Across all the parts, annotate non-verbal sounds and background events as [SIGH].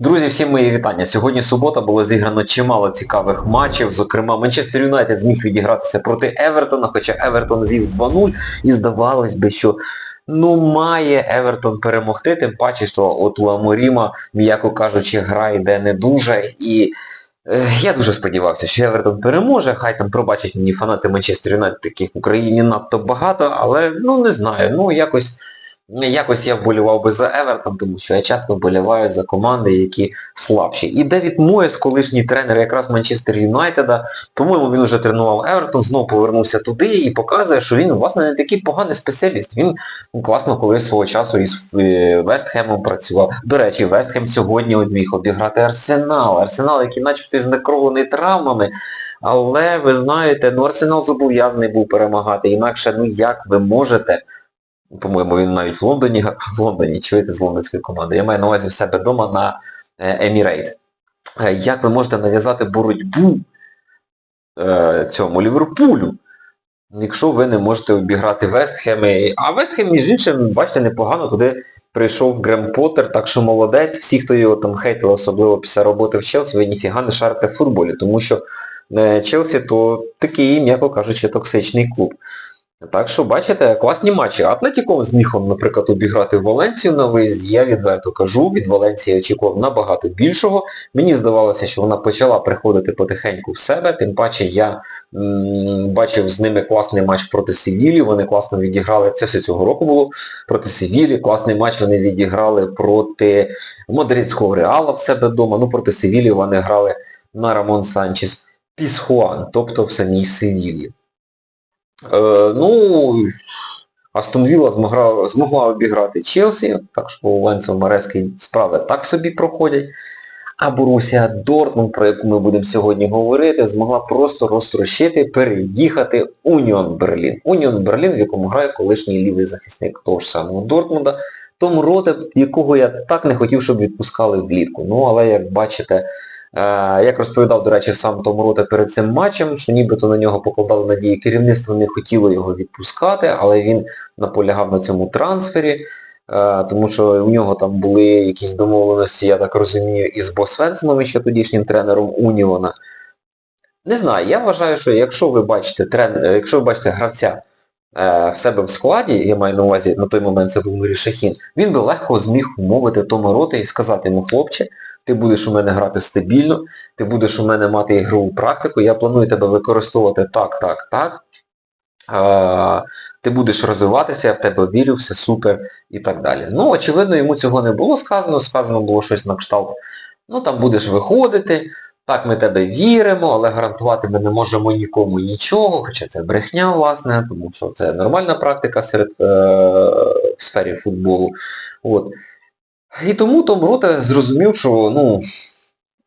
Друзі, всім мої вітання. Сьогодні субота було зіграно чимало цікавих матчів. Зокрема, Манчестер Юнайтед зміг відігратися проти Евертона, хоча Евертон вів 2-0 і здавалось би, що ну має Евертон перемогти, тим паче, що от у Аморіма, м'яко кажучи, гра йде не дуже. І е, я дуже сподівався, що Евертон переможе. Хай там пробачать мені фанати Манчестер Юнайтед, таких в Україні надто багато, але ну не знаю, ну якось... Якось я вболівав би за Евертон, тому що я часто вболіваю за команди, які слабші. І Девід Моєс, колишній тренер якраз Манчестер Юнайтеда, по-моєму, він вже тренував Евертон, знову повернувся туди і показує, що він, власне, не такий поганий спеціаліст. Він класно колись свого часу із е, Вестхемом працював. До речі, Вестхем сьогодні міг обіграти Арсенал. Арсенал, який начебто знекровлений травмами. Але ви знаєте, ну Арсенал зобов'язаний був перемагати. Інакше, ну як ви можете... По-моєму, він навіть в Лондоні, в Лондоні, чуєте, з лондонської команди. Я маю на увазі в себе вдома на Емірейт. Як ви можете нав'язати боротьбу е, цьому Ліверпулю, якщо ви не можете обіграти Вестхеми. А Вестхем, між іншим, бачите, непогано туди прийшов Грем Поттер, так що молодець, всі, хто його там хейтили, особливо після роботи в Челсі, ви ніфіга не шарите в футболі, тому що е, Челсі то такий, м'яко кажучи, токсичний клуб. Так що, бачите, класні матчі. Атлетіко зміг, он, наприклад, обіграти Валенцію на виїзді. Я відверто кажу, від Валенції очікував набагато більшого. Мені здавалося, що вона почала приходити потихеньку в себе, тим паче я бачив з ними класний матч проти Севілі, вони класно відіграли, це все цього року було проти Севілі, класний матч вони відіграли проти Мадридського Реала в себе вдома, ну проти Севілі вони грали на Рамон Санчес Пісхуан, тобто в самій Севілі. Е, ну, Астон Вілла змогла, змогла обіграти Челсі, так що у Ленцо Марецький справи так собі проходять. А Борусія Дортмунд, про яку ми будемо сьогодні говорити, змогла просто розтрощити, переїхати Уніон Берлін. Уніон Берлін, в якому грає колишній лівий захисник того ж самого Дортмунда, Том Роте, якого я так не хотів, щоб відпускали влітку. Ну, але як бачите, Як розповідав, до речі, сам Том Роте перед цим матчем, що нібито на нього покладали надії, керівництво не хотіло його відпускати, але він наполягав на цьому трансфері, е, тому що у нього там були якісь домовленості, я так розумію, із Бо Свенсоном, ще тодішнім тренером Уніона. Не знаю, я вважаю, що якщо ви бачите трен... е, якщо ви бачите гравця е, в себе в складі, я маю на увазі, на той момент це був Нурі Шахін, він би легко зміг умовити Тома Роте і сказати йому, хлопче, ти будеш у мене грати стабільно, ти будеш у мене мати ігрову практику, я планую тебе використовувати так, так, так. А, ти будеш розвиватися, я в тебе вірю, все супер і так далі. Ну, очевидно, йому цього не було сказано, сказано було щось на кшталт. Ну, там будеш виходити, так, ми тебе віримо, але гарантувати ми не можемо нікому нічого, хоча це брехня, власне, тому що це нормальна практика серед е, в сфері футболу. От. І тому Том Роте зрозумів, що ну,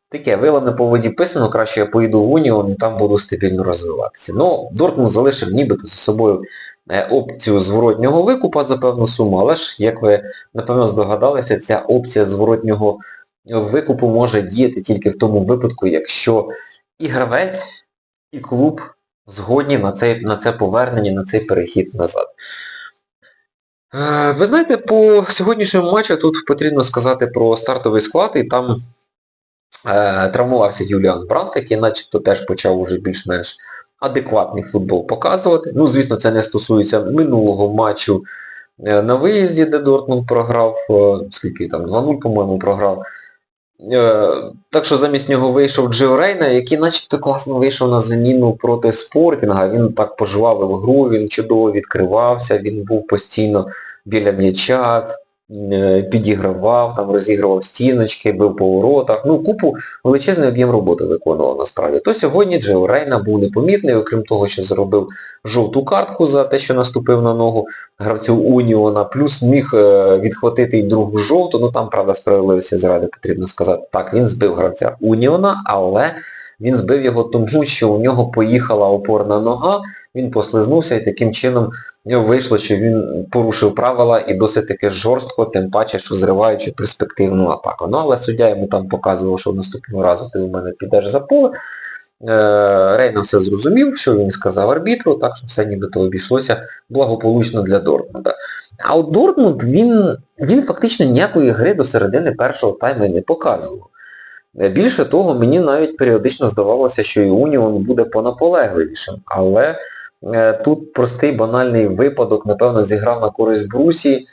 таке, вилами по воді писано, краще я поїду в Уніон і там буду стабільно розвиватися. Ну, Дортмунд залишив нібито за собою е, опцію зворотнього викупа за певну суму, але ж, як ви напевно здогадалися, ця опція зворотнього викупу може діяти тільки в тому випадку, якщо і гравець, і клуб згодні на, цей, на це повернення, на цей перехід назад. Е, Ви знаєте, по сьогоднішньому матчу тут потрібно сказати про стартовий склад, і там е, травмувався Юліан Брант, який начебто теж почав уже більш-менш адекватний футбол показувати. Ну, звісно, це не стосується минулого матчу е, на виїзді, де Дортмунд програв, е, скільки там, 2-0, по-моєму, програв. Е, Так що замість нього вийшов Джо Рейна, який начебто класно вийшов на заміну проти Спортінга. Він так пожвавив гру, він чудово відкривався, він був постійно біля м'яча, підігравав, там розігрував стіночки, бив по воротах. Ну, купу величезний об'єм роботи виконував насправді. То сьогодні Джио Рейна був непомітний, окрім того, що зробив жовту картку за те, що наступив на ногу гравцю Уніона, плюс міг е, відхватити й другу жовту, ну там, правда, справедливості заради потрібно сказати. Так, він збив гравця Уніона, але він збив його тому, що у нього поїхала опорна нога, він послизнувся і таким чином в нього вийшло, що він порушив правила і досить таки жорстко, тим паче, що зриваючи перспективну атаку. Ну, але суддя йому там показував, що наступного разу ти у мене підеш за поле. Е, Рейна все зрозумів, що він сказав арбітру, так що все нібито обійшлося благополучно для Дортмунда. А от Дортмунд, він він фактично ніякої гри до середини першого тайму не показував. Е, Більше того, мені навіть періодично здавалося, що і Уніон буде понаполегливішим. Але тут простий банальний випадок, напевно, зіграв на користь Брусі,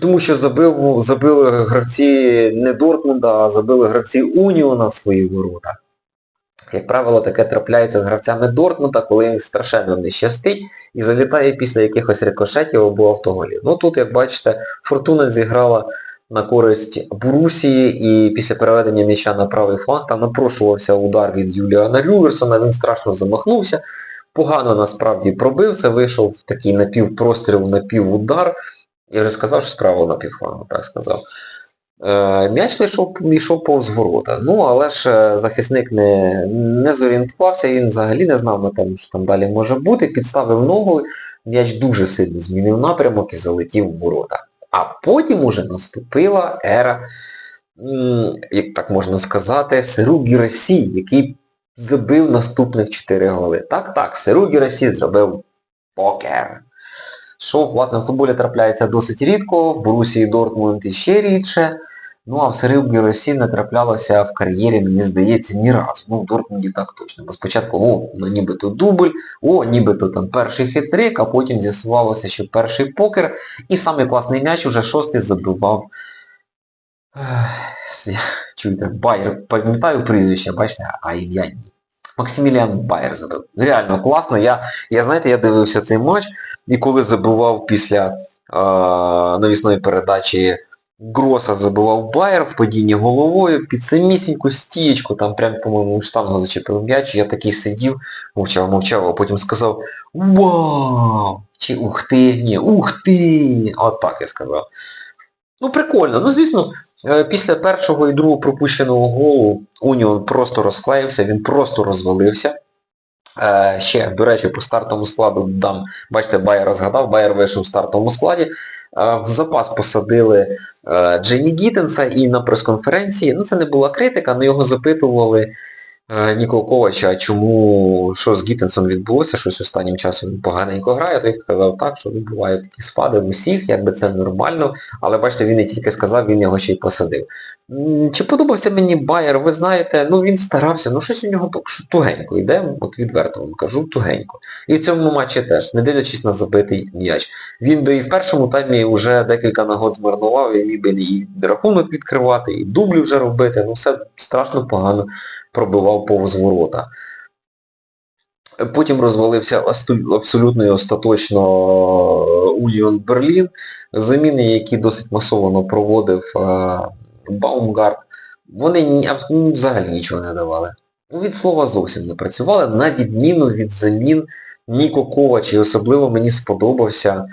тому що забив, забили гравці не Дортмунда, а забили гравці Уніона в свої ворота. Як правило, таке трапляється з гравцями Дортмунда, коли їм страшенно не щастить і залітає після якихось рикошетів або автоголів. Ну тут, як бачите, Фортуна зіграла на користь Борусії і після переведення м'яча на правий фланг там напрошувався удар від Юліана Люверсона, він страшно замахнувся. Погано насправді пробив, це вийшов такий напівпростріл, напівудар. Я вже сказав, що справа напівфлангу, так сказав. Е, М'яч йшов, йшов повз ворота. Ну, але ж е, захисник не, не зорієнтувався, він взагалі не знав, що там далі може бути. Підставив ногу, м'яч дуже сильно змінив напрямок і залетів в ворота. А потім уже наступила ера, як так можна сказати, Сиру Гірасі, який забив наступних 4 голи. Так, так, Сиру Гірасі зробив покер. Що, власне, в футболі трапляється досить рідко, в Борусії Дортмунд іще рідше. Ну а в Сирилгі Росії не траплялося в кар'єрі, мені здається, ні разу. Ну, в Дортмунді так точно. Бо спочатку, о, ну нібито дубль, о, нібито там перший хитрик, а потім з'ясувалося, що перший покер. І самий класний м'яч уже шостий забивав. Чуєте, Байер, пам'ятаю прізвище, бачите, а ім'я ні. Максиміліан Байер забив. Реально класно. Я, я знаєте, я дивився цей матч, і коли забивав після е, навісної передачі Гроса забивав Байер в падінні головою під самісіньку стієчку, там прям, по-моєму, штангу зачепив м'яч, я такий сидів, мовчав, мовчав, а потім сказав Вау! Чи ух ти, ні, ух ти! От так я сказав. Ну прикольно. Ну звісно, після першого і другого пропущеного голу Уніон просто розклеївся, він просто розвалився. Е, ще, до речі, по стартовому складу дам, бачите, Байер згадав, Байер вийшов в стартовому складі. Е, В запас посадили е, Джеймі Гіттенса і на прес-конференції, ну це не була критика, але його запитували е, Нікол Ковача, а чому, що з Гіттенсом відбулося, щось останнім часом поганенько грає, то я казав так, що бувають такі спади в усіх, якби це нормально, але бачите, він не тільки сказав, він його ще й посадив. Чи подобався мені Байер, ви знаєте, ну він старався, ну щось у нього поки що тугенько йде, от відверто вам кажу, тугенько. І в цьому матчі теж, не дивлячись на забитий м'яч. Він би і в першому таймі вже декілька нагод змарнував, і міг би і рахунок відкривати, і дублі вже робити, ну все страшно погано пробивав повз ворота. Потім розвалився абсолютно і остаточно Уніон Берлін, заміни, які досить масово проводив е, Баумгарт, вони ну, взагалі нічого не давали. Від слова зовсім не працювали, на відміну від замін Ніко Ковач, і особливо мені сподобався,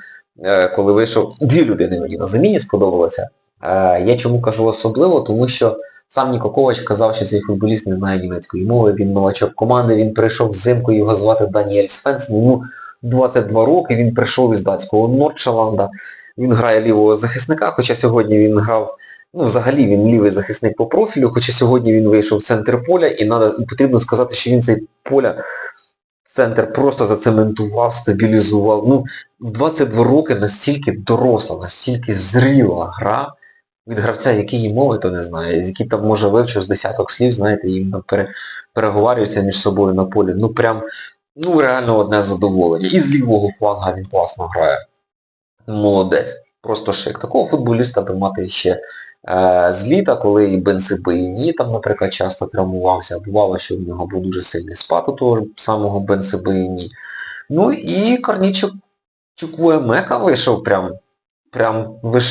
е, коли вийшов, дві людини мені на заміні сподобалося. Е, Я чому кажу особливо, тому що сам Ніко Ковач казав, що цей футболіст не знає німецької мови, він новачок команди, він прийшов взимку, його звати Даніель Свенсен, йому 22 роки, він прийшов із датського Нордшаланда, він грає лівого захисника, хоча сьогодні він грав, ну взагалі він лівий захисник по профілю, хоча сьогодні він вийшов в центр поля і, надо, потрібно сказати, що він цей поля центр просто зацементував, стабілізував. Ну, в 22 роки настільки доросла, настільки зріла гра від гравця, який мови, то не знає, який там може вивчив з десяток слів, знаєте, їм там пере, переговарюються між собою на полі. Ну прям, ну реально одне задоволення. І з лівого фланга він класно грає. Молодець. Просто шик. Такого футболіста би мати ще е, з літа, коли і Бенсибиїні там, наприклад, часто травмувався. Бувало, що в нього був дуже сильний спад у того ж самого Бенсибиїні. Ну і Корнічук Чуквуемека вийшов прям, прям ви?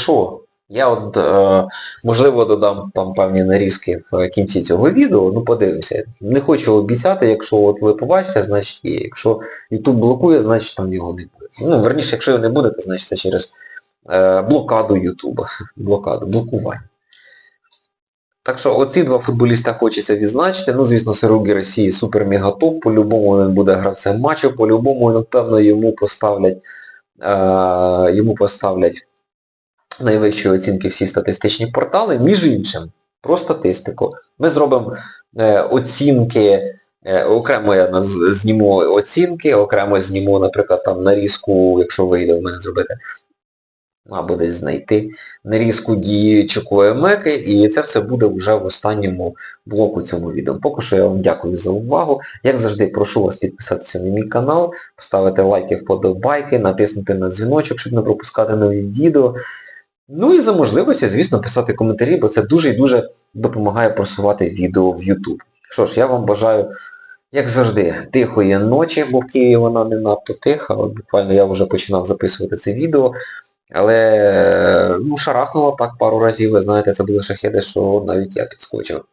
Я от, е, можливо, додам там певні нарізки в кінці цього відео, ну подивимося. Не хочу обіцяти, якщо от ви побачите, значить є. Якщо YouTube блокує, значить там його не буде. Ну, верніше, якщо його не буде, то значить це через е, блокаду YouTube. [LAUGHS] Блокаду, блокування. Так що оці два футболіста хочеться відзначити. Ну, звісно, Сиругі Росії супер-мегатоп, по-любому він буде гравцем матчу, по-любому, напевно, йому поставлять, е, йому поставлять найвищі оцінки всі статистичні портали. Між іншим, про статистику. Ми зробимо е, оцінки, е, окремо я зніму оцінки, окремо зніму, наприклад, там нарізку, якщо вийде в мене зробити, або десь знайти нарізку дії Чукової Меки, і це все буде вже в останньому блоку цьому відео. Поки що я вам дякую за увагу. Як завжди, прошу вас підписатися на мій канал, поставити лайки, вподобайки, натиснути на дзвіночок, щоб не пропускати нові відео. Ну і за можливості, звісно, писати коментарі, бо це дуже і дуже допомагає просувати відео в YouTube. Що ж, я вам бажаю, як завжди, тихої ночі, бо в Києві вона не надто тиха, от буквально я вже починав записувати це відео. Але ну, шарахнуло так пару разів, ви знаєте, це були шахеди, що навіть я підскочив.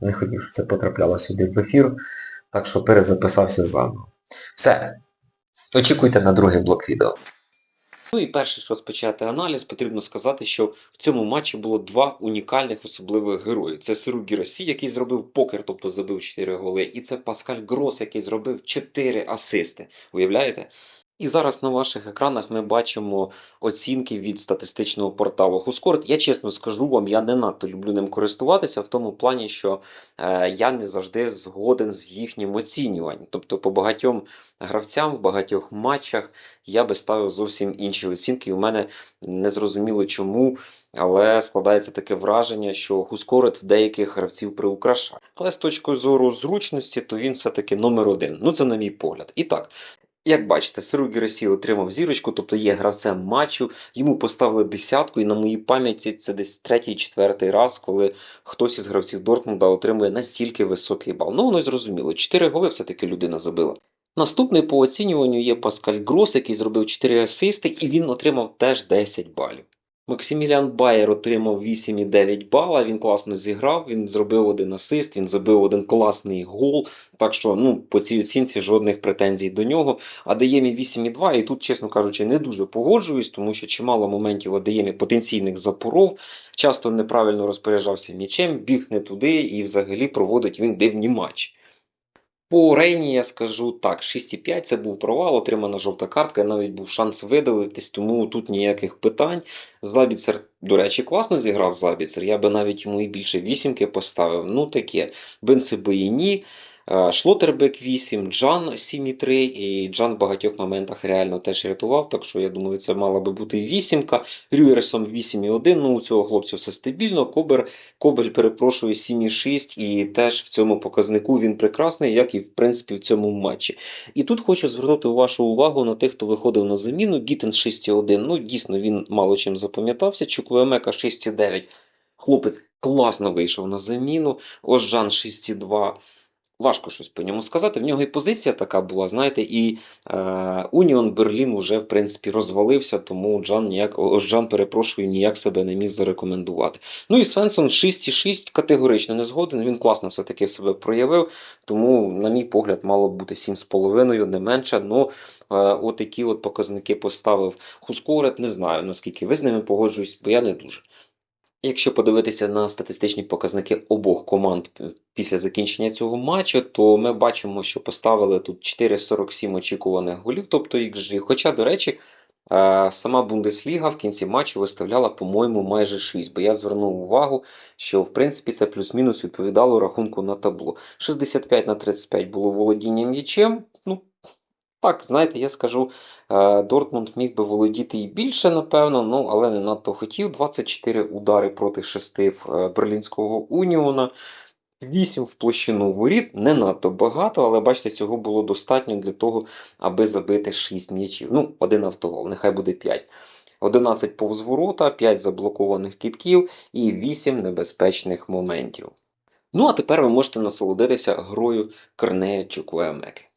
Не хотів, щоб це потрапляло сюди в ефір, так що перезаписався заново. Все. Очікуйте на другий блок відео. Ну і перше, що розпочати аналіз, потрібно сказати, що в цьому матчі було два унікальних особливих герої. Це Сиру Гірасі, який зробив покер, тобто забив 4 голи, і це Паскаль Грос, який зробив 4 асисти. Уявляєте? І зараз на ваших екранах ми бачимо оцінки від статистичного порталу Хускорт. Я чесно скажу вам, я не надто люблю ним користуватися в тому плані, що е, я не завжди згоден з їхнім оцінюванням. Тобто по багатьом гравцям в багатьох матчах я би ставив зовсім інші оцінки. І у мене не зрозуміло чому, але складається таке враження, що Хускорет в деяких гравців приукрашає. Але з точки зору зручності, то він все-таки номер один. Ну це на мій погляд. І так. Як бачите, Сиру Герасі отримав зірочку, тобто є гравцем матчу, йому поставили десятку, і на моїй пам'яті це десь третій-четвертий раз, коли хтось із гравців Дортмунда отримує настільки високий бал. Ну, воно й зрозуміло, 4 голи все-таки людина забила. Наступний по оцінюванню є Паскаль Грос, який зробив 4 асисти, і він отримав теж 10 балів. Максиміліан Байер отримав 8,9 бала, він класно зіграв, він зробив один асист, він забив один класний гол. Так що ну, по цій оцінці жодних претензій до нього. Адеємі 8,2, і тут, чесно кажучи, не дуже погоджуюсь, тому що чимало моментів Адеємі потенційних запоров, часто неправильно розпоряджався м'ячем, біг не туди і взагалі проводить він дивні матчі. По Рейні я скажу так, 6,5 це був провал, отримана жовта картка, навіть був шанс видалитись, тому тут ніяких питань. Забіцер, до речі, класно зіграв Забіцер, я би навіть йому і більше вісімки поставив. Ну таке, Бенцебоїні, Шлотербек 8, Джан 7,3 і Джан в багатьох моментах реально теж рятував, так що я думаю, це мала би бути вісімка. Рюєрсон 8,1, ну у цього хлопця все стабільно. Кобер, Кобель, перепрошую, 7,6 і теж в цьому показнику він прекрасний, як і в принципі в цьому матчі. І тут хочу звернути вашу увагу на тих, хто виходив на заміну. Гітен 6,1, ну дійсно він мало чим запам'ятався. Чуклуемека 6,9. Хлопець класно вийшов на заміну. Ось Жан 6,2. Важко щось по ньому сказати. В нього і позиція така була, знаєте, і Уніон Берлін вже в принципі розвалився, тому Джан ніяк, Джан, перепрошую, ніяк себе не міг зарекомендувати. Ну і Свенсон 6,6 категорично не згоден. Він класно все-таки в себе проявив. Тому, на мій погляд, мало б бути 7,5, не менше. Ну, е, от такі от показники поставив Хускорет. Не знаю, наскільки ви з ними погоджуюсь, бо я не дуже. Якщо подивитися на статистичні показники обох команд після закінчення цього матчу, то ми бачимо, що поставили тут 4,47 очікуваних голів, тобто XG. Хоча, до речі, е, сама Бундесліга в кінці матчу виставляла, по-моєму, майже 6, бо я звернув увагу, що в принципі це плюс-мінус відповідало рахунку на табло. 65 на 35 було володіння м'ячем. Так, знаєте, я скажу, е, Дортмунд міг би володіти і більше, напевно, ну, але не надто хотів. 24 удари проти 6 в е, Берлінського Уніона. 8 в площину воріт, не надто багато, але бачите, цього було достатньо для того, аби забити 6 м'ячів. Ну, один автогол, нехай буде 5. 11 повз ворота, 5 заблокованих кітків і 8 небезпечних моментів. Ну, а тепер ви можете насолодитися грою Корнея Чуквемеки.